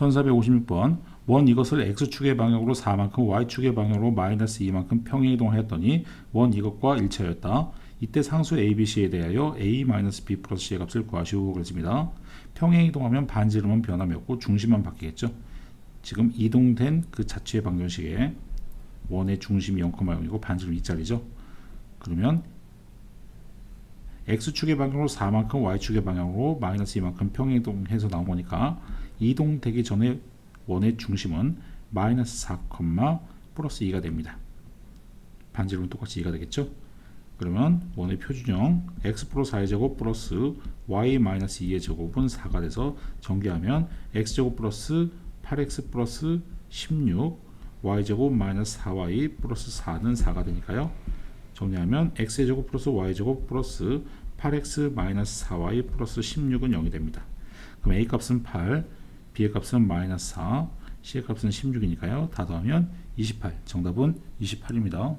1456번 원 이것을 x축의 방향으로 4만큼 y축의 방향으로 마이너스 2만큼 평행 이동하였더니 원 이것과 일치하였다. 이때 상수 ABC에 대하여 A 마이너스 B 플러스 C의 값을 구하시오 그랬습니다. 평행 이동하면 반지름은 변함이 없고 중심만 바뀌겠죠. 지금 이동된 그 자체의 방정식에 원의 중심이 0,0이고 반지름 2짜리죠. 그러면 x축의 방향으로 4만큼 y축의 방향으로 마이너스 2만큼 평행 이동해서 나온 거니까 이동되기 전에 원의 중심은 마이너스 4, 플러스 2가 됩니다. 반지름은 똑같이 2가 되겠죠? 그러면 원의 표준형 x 플러스 4의 제곱 플러스 y 마이너스 2의 제곱은 4가 돼서 전개하면 x제곱 플러스 8x 플러스 16 y제곱 마이너스 4y 플러스 4는 4가 되니까요. 정리하면 x의 제곱 플러스 y 제곱 플러스 8x 마이너스 4y 플러스 16은 0이 됩니다. 그럼 a 값은 8, b의 값은 마이너스 4, c의 값은 16이니까요. 다 더하면 28. 정답은 28입니다.